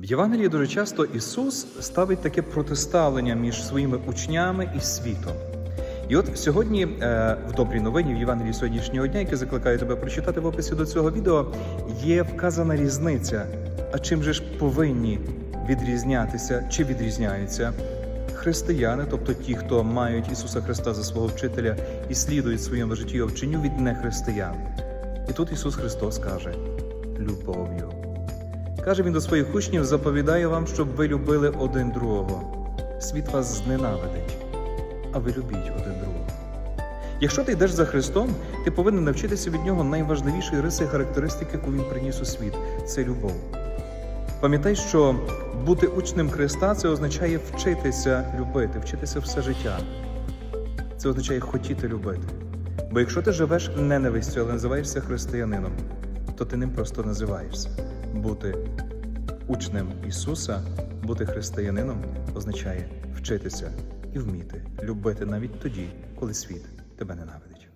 В Євангелії дуже часто Ісус ставить таке протиставлення між своїми учнями і світом. І от сьогодні, е, в добрій новині в Євангелії сьогоднішнього дня, яке закликаю тебе прочитати в описі до цього відео, є вказана різниця. А чим же ж повинні відрізнятися чи відрізняються християни, тобто ті, хто мають Ісуса Христа за свого вчителя і слідують своєму житті його вченню від нехристиян. І тут Ісус Христос каже любов'ю. Каже він до своїх учнів: заповідаю вам, щоб ви любили один другого. Світ вас зненавидить, а ви любіть один другого. Якщо ти йдеш за Христом, ти повинен навчитися від нього найважливішої риси характеристики, яку він приніс у світ це любов. Пам'ятай, що бути учнем Христа це означає вчитися любити, вчитися все життя. Це означає хотіти любити. Бо якщо ти живеш ненавистю, але називаєшся християнином, то ти ним просто називаєшся. Бути учнем Ісуса, бути християнином означає вчитися і вміти любити навіть тоді, коли світ тебе ненавидить.